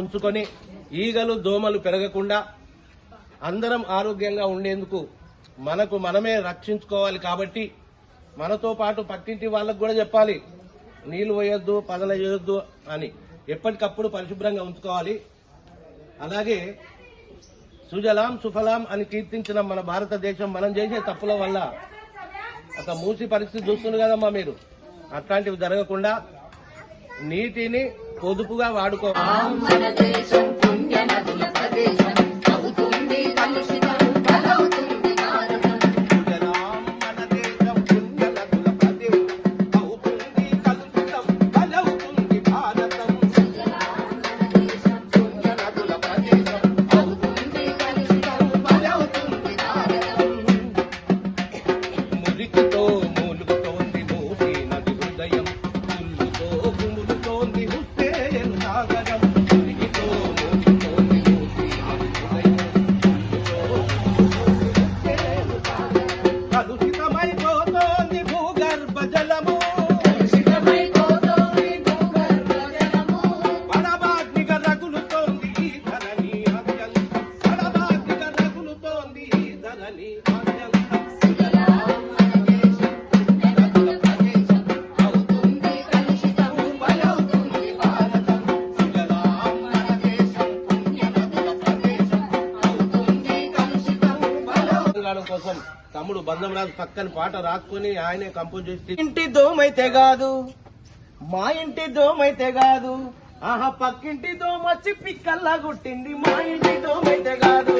ఉంచుకొని ఈగలు దోమలు పెరగకుండా అందరం ఆరోగ్యంగా ఉండేందుకు మనకు మనమే రక్షించుకోవాలి కాబట్టి మనతో పాటు పక్కింటి వాళ్ళకు కూడా చెప్పాలి. నీళ్ళు పోయొద్దు పదల చేయొద్దు అని ఎప్పటికప్పుడు పరిశుభ్రంగా ఉంచుకోవాలి. అలాగే సుజలాం సుఫలాం అని కీర్తించిన మన భారతదేశం మనం చేసే తప్పుల వల్ల ఒక మూసి పరిస్థితి చూస్తుంది కదమ్మా మీరు. అట్లాంటివి జరగకుండా నీటిని పొదుపుగా వాడుకో. పోరాటం కోసం తమ్ముడు బంధం రాజు పక్కన పాట రాసుకొని ఆయనే కంపోజ్ చేసి ఇంటి దోమైతే కాదు మా ఇంటి దోమైతే కాదు. ఆహా పక్కింటి దోమొచ్చి పిక్కల్లా గుట్టింది మా ఇంటి దోమైతే కాదు.